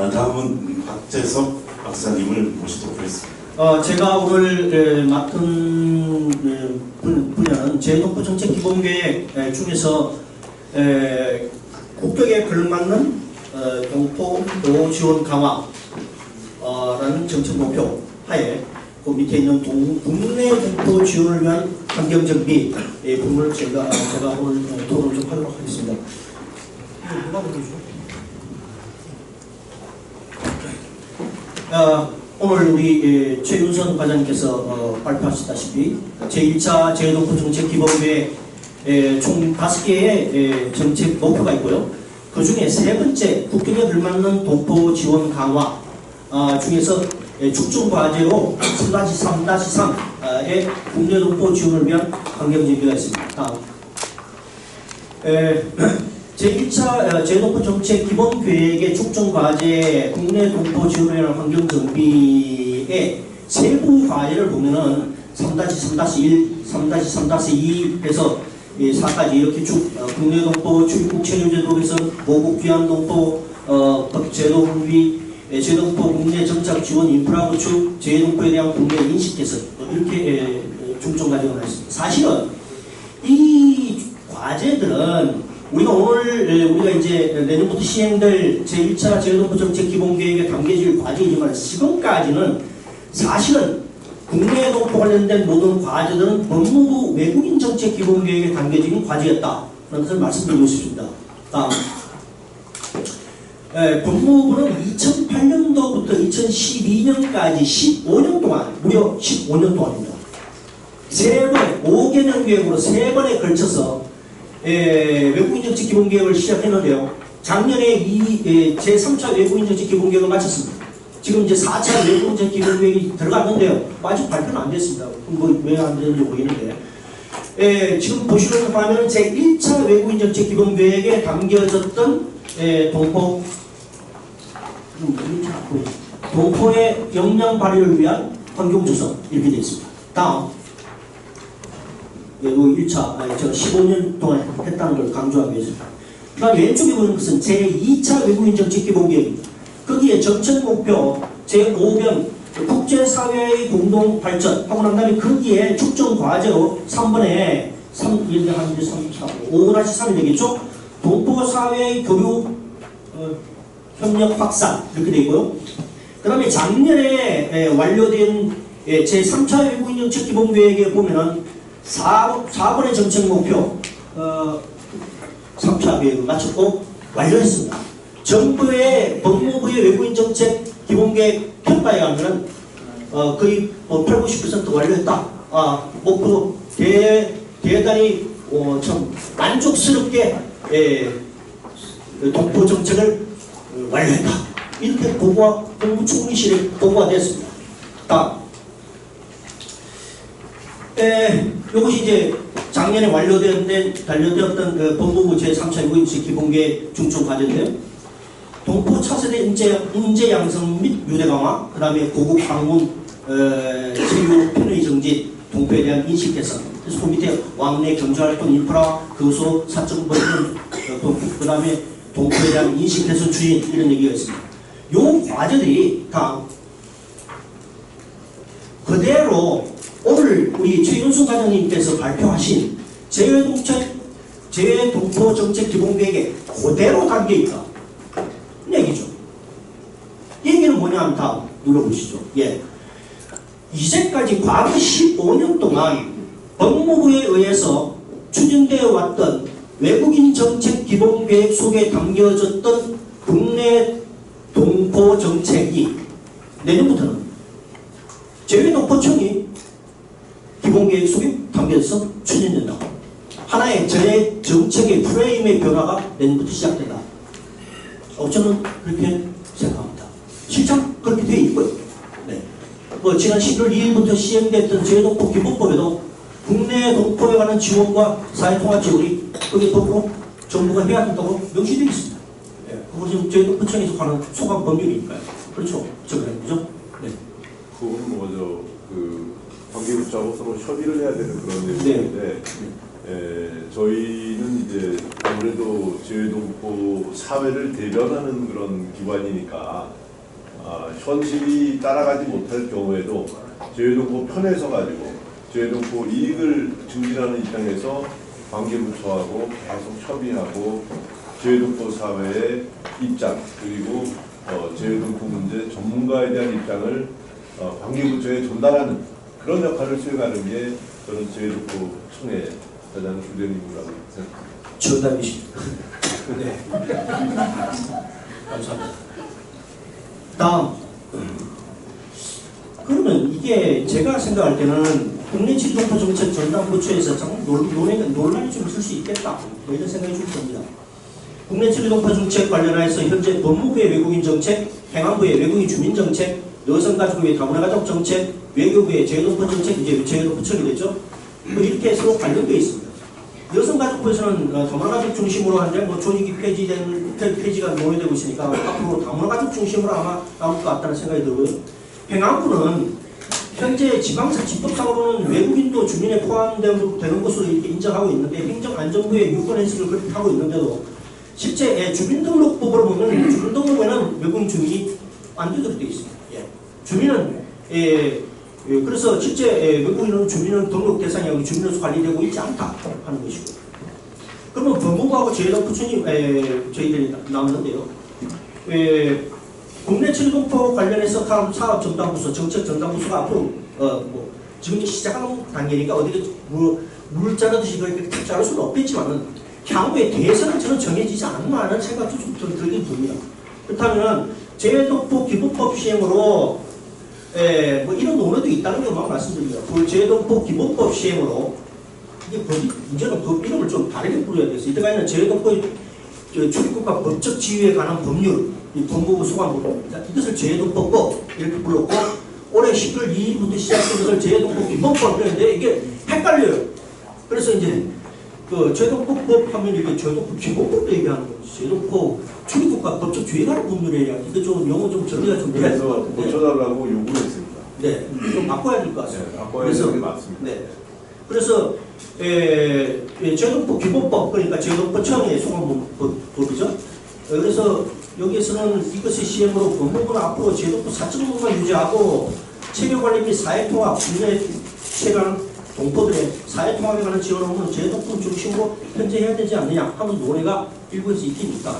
아, 다음은 박재석 박사님을 모시도록 하겠습니다. 어, 제가 오늘 에, 맡은 에, 분- 분야는 제독부 정책 기본계획 에, 중에서 에, 국격에 걸맞는 어, 동포 보호 지원 강화라는 정책 목표 하에 그 밑에 있는 동, 국내 동포 지원을 위한 환경 정비 의 부분을 제가 제가 오늘 어, 토론 좀 하도록 하겠습니다. 이거 누가 보여줘? 어, 오늘 우리 예, 최윤선 과장님께서 어, 발표하셨다시피 제1차 재외동포 정책 기본계획 예, 총 다섯 개의 예, 정책 목표가 있고요. 그 중에 세 번째 국격에 걸맞는 동포 지원 강화 아, 중에서 예, 축중 과제로 3-3-3의 국내 동포 지원을 위한 환경 준비가 있습니다. 다음. 에, 제1차 제동포 정책 기본 계획의 축전 과제 국내 동포 지원이라는 환경 정비의 세부 과제를 보면은 3-3-1, 3-3-2 해서 4까지 이렇게 쭉 어, 국내 동포 출입국 체류 제도 개선, 모국 귀환 동포 어, 법 제도 확비, 예, 제동포 국내 정착 지원 인프라 구축, 제동포에 대한 국내 인식 개선 어, 이렇게 예, 중점 과제가 나있습니다. 사실은 이 과제들은 우리가 오늘 에, 우리가 이제 내년부터 시행될 제1차 제도부 정책 기본계획에 담겨질 과제이지만 지금까지는 사실은 국내 동포 관련된 모든 과제들은 법무부 외국인 정책 기본계획에 담겨진 과제였다는 것을 말씀드리고 싶습니다. 다음. 에, 법무부는 2008년도부터 2012년까지 15년 동안 무려 15년 동안입니다. 세 번, 5개년 계획으로 세 번에 걸쳐서 에, 외국인 정책 기본 계획을 시작했는데요. 작년에 이 에, 제3차 외국인 정책 기본 계획을 마쳤습니다. 지금 이제 4차 외국인 정책 기본 계획이 들어갔는데요. 아직 발표는 안 됐습니다. 뭐왜 안 되는지 모르겠는데. 에, 지금 보시는 화면은 제 1차 외국인 정책 기본 계획에 담겨졌던 에, 동포. 동포의 역량 발휘를 위한 환경 조성 이렇게 되어 있습니다. 다음. 예, 요 1차, 아니, 제가 15년 동안 했다는 걸 강조하기 위해서입니다. 그 다음 왼쪽에 보는 것은 제2차 외국인 정책 기본계획입니다. 거기에 정책 목표 제5변 국제사회의 공동 발전 하고 난 다음에 거기에 축전 과제로 3번에 3, 1, 2, 3, 4, 5, 3이 되겠죠? 동포사회의 교류 어, 협력 확산 이렇게 되고요. 그 다음에 작년에 에, 완료된 예, 제3차 외국인 정책 기본계획에 보면은 4, 4번의 정책 목표 어, 3차 계획을 마쳤고 완료했습니다. 정부의 법무부의 외국인 정책 기본계획 평가에 가면은 어, 거의 뭐 8, 90% 완료했다. 아, 목표 대, 대단히 어, 참 만족스럽게 예, 동포 정책을 어, 완료했다. 이렇게 보고가 국무총리실에 보고가 됐습니다. 다음. 에, 이것이 이제 작년에 완료된 달려되었던 그 법무부 제3차 유인식 기본계획 중점 과제인데요. 동포 차세대 인재, 인재 양성 및 유대 강화, 그 다음에 고국 방문, 어, 체류 편의 정지, 동포에 대한 인식 개선. 그래서 그 밑에 왕래 경제활동 인프라, 교소, 사적 법인, 그 다음에 동포에 대한 인식 개선 추진 이런 얘기가 있습니다. 요 과제들이 다 그대로 오늘 우리 최윤순 과장님께서 발표하신 재외동책 재외동포 정책 기본계획에 그대로 담겨 있다. 얘기죠. 얘기는 뭐냐면 다음 눌러보시죠. 예. 이제까지 과거 15년 동안 법무부에 의해서 추진되어 왔던 외국인 정책 기본계획 속에 담겨졌던 국내 동포 정책이 내년부터는 재외동포청이 기본계획 속에 담겨서 추진된다. 하나의 전의 정책의 프레임의 변화가 내년부터 시작된다. 어, 저는 그렇게 생각합니다. 실상 그렇게 되어 있고요. 네. 뭐 지난 11월 2일부터 시행됐던 재외동포 기본법에도 국내 동포에 관한 지원과 사회통합 지원이 거기 법으로 정부가 해야 된다고 명시되어 있습니다. 네. 그거 지금 재외동포청에서 관한 소관 법률이니까요. 그렇죠. 저번에 그죠? 네. 그건 뭐죠 그 관계국자하고 서로 협의를 해야 되는 그런 내용인데 예, 에, 저희는 이제 아무래도 재외동포 사회를 대변하는 그런 기관이니까 아, 현실이 따라가지 못할 경우에도 재외동포 편에 서 가지고 재외동포 이익을 증진하는 입장에서 관계부처하고 계속 협의하고 재외동포 사회의 입장 그리고 어, 재외동포 문제 전문가에 대한 입장을 어, 관계부처에 전달하는 그런 역할을 수행하는 게 저는 재외동포 청의 가장 주된 임무라고 생각합니다. 정답이십니다. 네. 감사합니다. 다음. 그러면 이게 제가 생각할 때는 국내 지도부 정책 전담 부처에서 참 논- 논의, 논란이 좀 있을 수 있겠다. 뭐 이런 생각이 좀 듭니다. 국내 지도부 정책 관련해서 현재 법무부의 외국인 정책, 행안부의 외국인 주민 정책, 여성가족부의 다문화가족 정책, 외교부의 재외동포 정책, 이제 재외동포청이 되죠. 뭐 이렇게 서로 관련되어 있습니다. 여성가족부에서는 어, 다문화가족 중심으로 하는데 뭐 조직이 폐지된 폐- 폐지가 논의되고 있으니까 앞으로 다문화가족 중심으로 아마 나올 것 같다는 생각이 들고요. 행안부는 현재 지방자치법상으로는 외국인도 주민에 포함되는 것으로 이렇게 인정하고 있는데 행정안전부의 유권 해석을 그렇게 하고 있는데도 실제 예, 주민등록법으로 보면 주민등록에는 외국인 주민이 안 되도록 되어 있습니다. 예. 주민은 예, 예, 그래서 실제 예, 외국인은 주민은 등록 대상이 아니고 주민으로서 관리되고 있지 않다 하는 것이고 그러면 법무부하고 재외동부처님 저희들이 나- 나오는데요. 예, 국내 철공포 관련해서 사업 전담부서, 정책 전담부서가 앞으로 어, 뭐 지금 시작하는 단계니까 어디가 물, 물 자르듯이 그렇게 탁 자를 수는 없겠지만은 향후에 대해서는 저는 정해지지 않나 하는 생각도 좀 들- 들긴 듭니다. 그렇다면 재외동포 기본법 시행으로 에, 뭐 이런 논의도 있다는 것만 말씀드립니다. 그 재외동포 기본법 시행으로 이게 법이 이제는 법 이름을 좀 다르게 불러야 돼서 이때까지는 저 출입국과 법적 지위에 관한 법률, 이 법무부 소관부입니다. 이것을 재해동법법 이렇게 불렀고 올해 11월 2일부터 시작된 것을 재해동법 기본법 그랬는데 이게 헷갈려요. 그래서 이제 그 재해동법법 하면 이렇게 재해동법 기본법도 얘기하는 거죠. 재해동법 출입국과 법적 관한 법률에 의한 이거 좀 용어 좀 정리가 좀 돼야 될것 그래서 같은데 고쳐달라고 요구했습니다. 네, 좀 바꿔야 될 것 같습니다. 네, 바꿔야 그래서- 되는 게 맞습니다. 네. 그래서 에, 에, 재동포 기본법 그러니까 재동포 처음에 소관법이죠. 그래서 여기에서는 이것의 시행으로 법무부는 앞으로 재동포 사적문만 유지하고 체계관리 및 사회통합 국내 체계하는 동포들의 사회통합에 관한 지원 업무는 재동포 중심으로 현재 해야 되지 않느냐 하는 논의가 일부에서 있기니까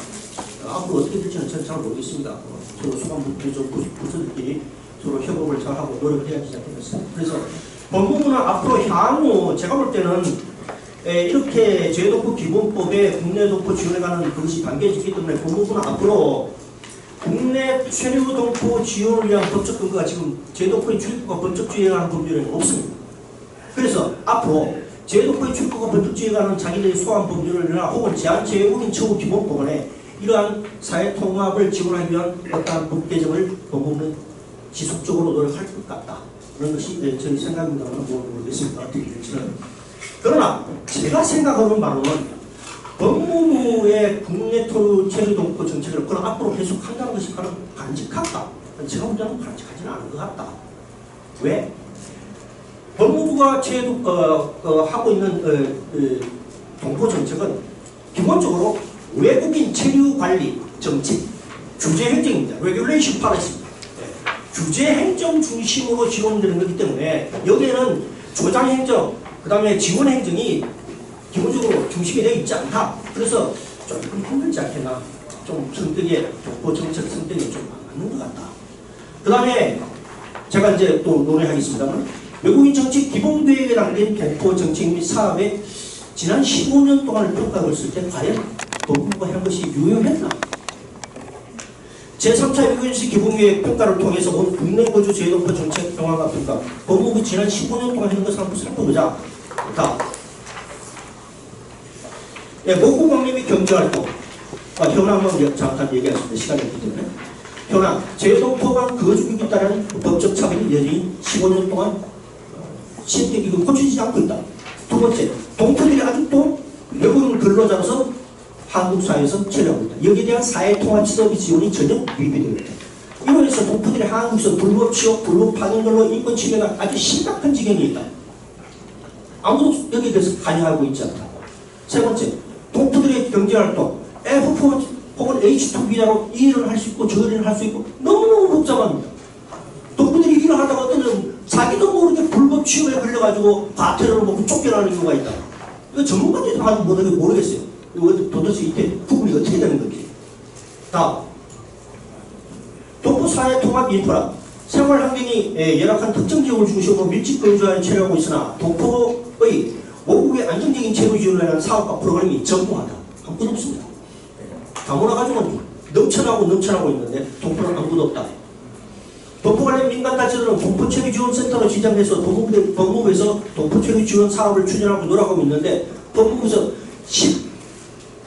앞으로 어떻게 될지는 저는 잘 모르겠습니다. 어, 서로 소관부들이 좀 부- 부서들끼리 서로 협업을 잘하고 노력을 해야 되지 않겠습니까? 그래서 법무부는 앞으로 향후 제가 볼 때는 에, 이렇게 제도법 기본법에 국내 동포 지원에 관한 그것이 담겨있기 때문에 법무부는 앞으로 국내 체류 동포 지원을 위한 법적 근거가 지금 제도법의 출입국과 법적 지원에 관한 법률에는 없습니다. 그래서 앞으로 제도법의 출입국과 법적 지원에 관한 자기들의 소환 법률이나 혹은 제한제외국인 처우 기본법원에 이러한 사회 통합을 지원하기 위한 어떠한 법 개정을 법무부는 지속적으로 노력할 것 같다. 그런 것이 네, 저희 생각입니다만 뭐 모르겠습니다. 어떻게 될지는. 그러나 제가 생각하는 바로는 법무부의 국내 토 체류 동포 정책을 그럼 앞으로 계속 한다는 것이 바로 간직할까? 제가 볼 때는 간직하지는 않은 것 같다. 왜? 법무부가 체류 어, 어, 하고 있는 어, 어, 동포 정책은 기본적으로 외국인 체류 관리 정책, 규제 행정입니다. 레귤레이션 파리시입니다. 규제 행정 중심으로 지원되는 거기 때문에 여기에는 조장 행정, 그 다음에 지원 행정이 기본적으로 중심이 되어 있지 않다. 그래서 조금 힘들지 않겠나. 좀 성격에, 정보 정책 성격이 좀안 맞는 것 같다. 그 다음에 제가 이제 또 논의하겠습니다만 외국인 정책 기본 계획에 담긴 동포 정책 및 사업에 지난 15년 동안을 평가했을 때 과연 법무부가 한 것이 유효했나? 제3차 외국인시 기본계획 평가를 통해서 본 국내 거주 제도표 정책 평화가 평가 법무부 지난 15년 동안 했는 것을 한번 살펴보자. 자, 예, 광림이 경제활동 아, 현황만 우리가 잠깐 얘기하겠습니다. 시간이 없기 때문에 현황, 제도포 간 거주국에 따른 법적 차별이 여전히 15년 동안 시행되기 이거 고쳐지지 않고 있다. 두 번째, 동포들이 아직도 외국인 근로자로서 한국 사회에서 처리하고 있다. 여기에 대한 사회 통합 지도비 지원이 전혀 미비되어 있다. 인해서 동포들이 한국에서 불법 취업, 불법 파견 근로 인권 침해가 아주 심각한 지경이 있다. 아무도 여기에 대해서 관여하고 있지 않다. 세 번째, 동포들의 경제활동 F4 혹은 H2 비자로 이 일을 할수 있고 저 일을 할수 있고 너무너무 복잡합니다. 동포들이 일을 하다가 어떤 은 자기도 모르게 불법 취업에 걸려가지고 과태료를 먹고 쫓겨나는 경우가 있다. 이거 전문가들도 아직 모르게 모르겠어요. 이거 도대체 이때 구분이 어떻게 되는 건지. 다음. 동포 사회 통합 인프라. 생활 환경이 예, 열악한 특정 지역을 중심으로 밀집 거주하여 체류하고 있으나 동포의 모국의 안정적인 체류 지원을 위한 사업과 프로그램이 전무하다. 아무도 없습니다. 다문화 가족은 넘쳐나고 넘쳐나고 있는데 동포는 아무도 없다. 동포 관련 민간단체들은 동포체류 지원센터로 지정해서 법무부, 법무부에서 동포체류 지원 사업을 추진하고 노력하고 있는데 법무부에서 10,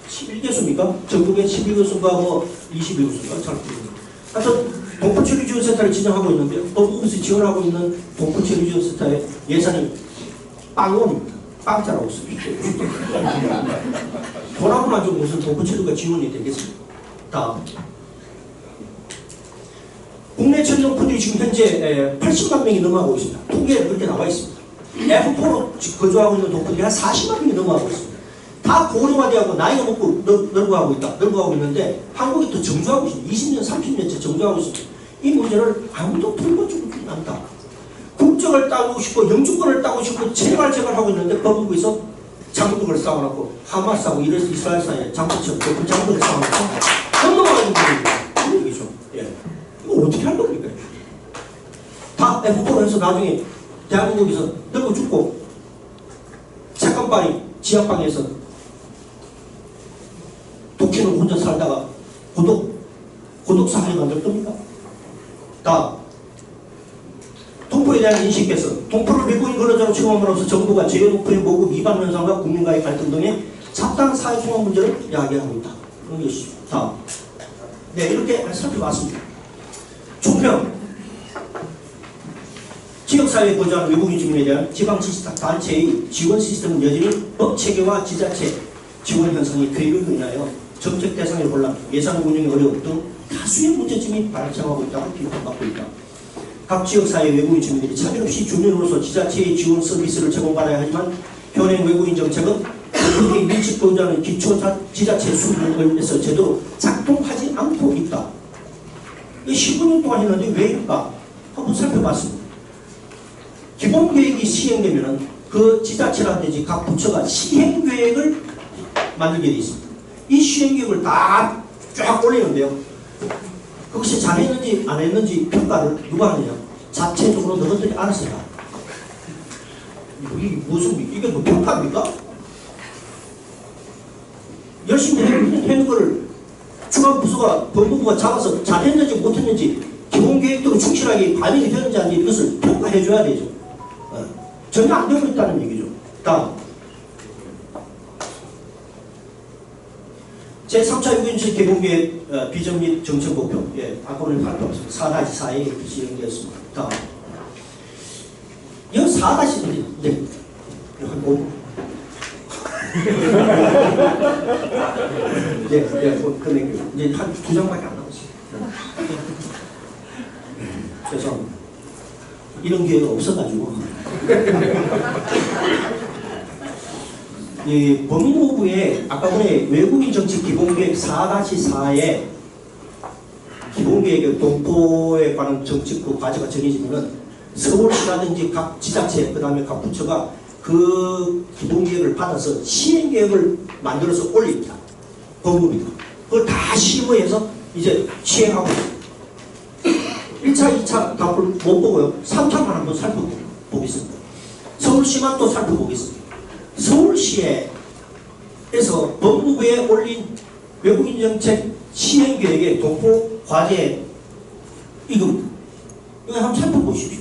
11개수입니까? 전국에 11개수인가 뭐 21개수인가? 잘 모르겠습니다. 하여튼 동포체류 지원센터를 지정하고 있는데 법무부에서 지원하고 있는 동포체류 지원센터의 예산이 빵원입니다. 빵자라고 씁니다. 돈하고만 좀 무슨 동포체류가 지원이 되겠습니까? 다음. 국내 천정분들이 지금 현재 80만 명이 넘어가고 있습니다. 통계에 그렇게 나와 있습니다. F4로 거주하고 있는 동포들이 한 40만 명이 넘어가고 있습니다. 다 고령화되고 나이가 먹고 늙- 늙어가고 있다. 늙어가고 있는데 한국이 또 정주하고 있습니다. 20년, 30년째 정주하고 있습니다. 이 문제를 아무도 돌봐주고 있지 않다. 국적을 따고 싶고 영주권을 따고 싶고 재발적을 하고 있는데 법무부에서 장독을 쌓아놓고 하마스하고 이래서 이스라엘 사이에 장독처럼 그 장독을 쌓아놓고 건너가는 거예요. 어떻게 할 겁니까? 다 F4로 해서 나중에 대한민국에서 늙어 죽고 책감방이 지하방에서 독해는 혼자 살다가 고독 고독 사회를 만들 겁니까? 다 동포에 대한 인식 개선, 동포를 외국인 근로자로 취급함으로써 정부가 재외동포의 모국 위반 현상과 국민과의 갈등 등의 잡다한 사회 통합 문제를 야기하고 있다. 그런 것이죠. 다음. 네, 이렇게 살펴봤습니다. 총평. 지역사회에 거주하는 외국인 주민에 대한 지방단체의 지원 시스템은 여전히 법체계와 지자체 지원 현상이 괴력으로 인하여 정책 대상의 혼란, 예산 운영의 어려움 등 다수의 문제점이 발생하고 있다고 비판받고 있다. 각 지역사회 외국인 주민들이 차별 없이 주민으로서 지자체의 지원 서비스를 제공받아야 하지만 현행 외국인 정책은 국민이 밀집 거주하는 기초 자- 지자체 수준에서 제대로 작동하지 않고 15년 동안 했는데 왜일까? 한번 살펴봤습니다. 기본 계획이 시행되면은 그 지자체라든지 각 부처가 시행 계획을 만들게 돼 있습니다. 이 시행 계획을 다 쫙 올리는데요. 그것이 잘했는지 안 했는지 평가를 누가 하느냐? 자체적으로 너희들이 알아서 해라. 이게 무슨 이게 뭐 평가입니까? 열심히 해는 거를 중앙부서가 법무부가 잡아서 잘했는지 못했는지 기본 계획대로 충실하게 반영이 되는지 아닌지 이것을 평가해 줘야 되죠. 어, 전혀 안 되고 있다는 얘기죠. 다음. 제3차 유엔시 개봉계획 어, 비전 및 정책 목표. 예, 아까 오늘 발표했습니다. 4-4에 시행되었습니다. 다음. 이거 4-1 네. 한 5 분. 네, 네, 뭐, 근데 이제 한두 장밖에 안 남았어요. 죄송합니다. 이런 기회가 없어가지고. 이 법무부의 아까 전에 외국인 정책 기본계획 4-4에 기본계획의 동포에 관한 정책 그 과제가 정해지면은 서울시라든지 각 지자체 그 다음에 각 부처가 그 기본계획을 받아서 시행계획을 만들어서 올립니다. 법무부가. 그걸 다 심의해서 이제 시행하고 있습니다. 1차, 2차 다못 보고요. 3차만 한번 살펴보겠습니다. 서울시만 또 살펴보겠습니다. 서울시에서 법무부에 올린 외국인 정책 시행 계획의 동포 과제 이거 이거 한번 살펴보십시오.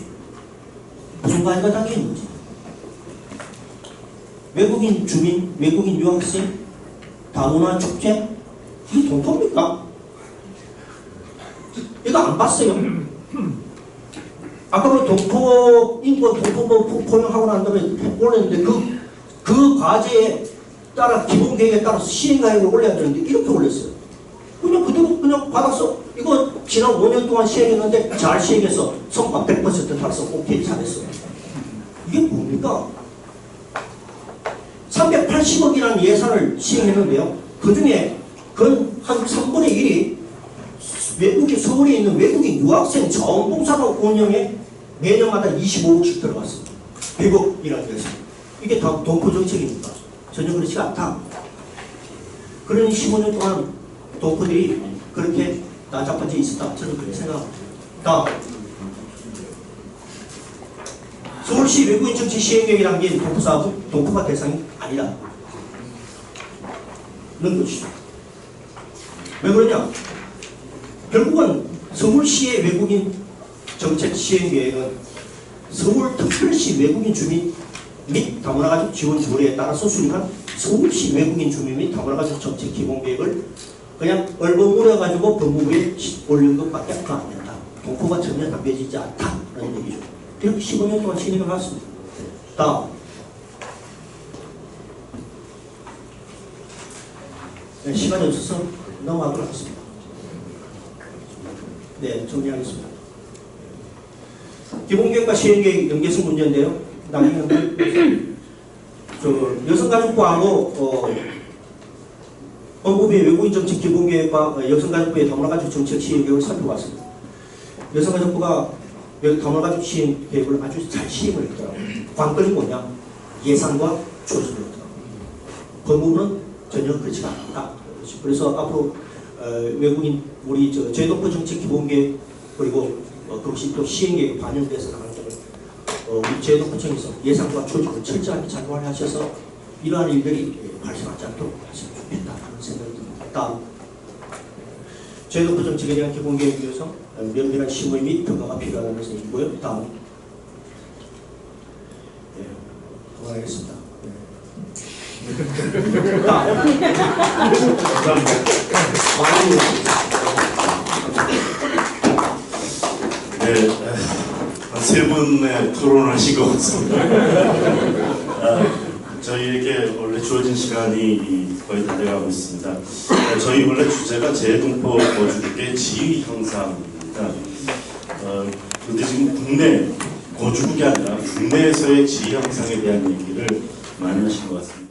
무슨 과제가 담겨 있는지. 외국인 주민, 외국인 유학생, 다문화 축제 이게 동포입니까? 이거 안 봤어요. 아까 그 동포 인권 동포 뭐 포용하고 난 다음에 올렸는데 그, 그 과제에 따라 기본 계획에 따라서 시행가액을 올려야 되는데 이렇게 올렸어요. 그냥 그대로 그냥 받았어. 이거 지난 5년 동안 시행했는데 잘 시행해서 성과 100% 달성 오케이 잘했어. 이게 뭡니까? 380억이라는 예산을 시행했는데요. 그 중에 그한 3분의 1이 외국인 서울에 있는 외국인 유학생 자원봉사로 운영에 매년마다 25억씩 들어갔습니다. 100억이라는 예산. 이게 다 동포 정책입니까? 전혀 그렇지 않다. 그런 15년 동안 동포들이 그렇게 적이 있었다. 저는 그렇게 생각합니다. 서울시 외국인 정치 시행령이라는 게 동포 사업은 동포가 대상이 아니다. 는 것이죠. 왜 그러냐? 결국은 서울시의 외국인 정책 시행 계획은 서울특별시 외국인 주민 및 다문화 가족 지원 조례에 따라서 수립한 서울시 외국인 주민 및 다문화 가족 정책 기본 계획을 그냥 얼버무려 가지고 법무부에 올린 것밖에 안 된다. 동포가 전혀 담겨지지 않다는 얘기죠. 이렇게 15년 동안 진행을 해왔습니다. 다음. 시간이 없어서 넘어가도록 하겠습니다. 네, 정리하겠습니다. 기본계획과 시행계획 연계성 문제인데요. 저 여성가족부하고 어, 법무부의 외국인 정책 기본계획과 어, 여성가족부의 다문화가족 정책 시행계획을 살펴봤습니다. 여성가족부가 다문화가족 시행계획을 아주 잘 시행을 했더라고요. 관건이 뭐냐? 예산과 조정이었더라고요. 법무부는 전혀 그렇지가 않다. 그래서 앞으로 어, 외국인 우리 저 제도권 정책 기본계획 그리고 어, 그것이 또 시행계획에 반영돼서 나가는 점을 어, 우리 제도권청에서 예산과 조직을 철저하게 작용하셔서 이러한 일들이 예, 발생하지 않도록 하시면 좋겠다는 생각이 듭니다. 다음 제도권 정책에 대한 기본계획 위해서 어, 면밀한 심의 및 평가가 필요하다는 것이고요. 다음 예, 그만하겠습니다. 네. 세 분의 토론하신 것 같습니다. 아, 저희에게 원래 주어진 시간이 이- 거의 다 돼가고 있습니다. 아, 저희 원래 주제가 재동포 거주국의 지위 향상입니다. 어, 근데 지금 국내 거주국이 아니라 국내에서의 지위 향상에 대한 얘기를 많이 하신 것 같습니다.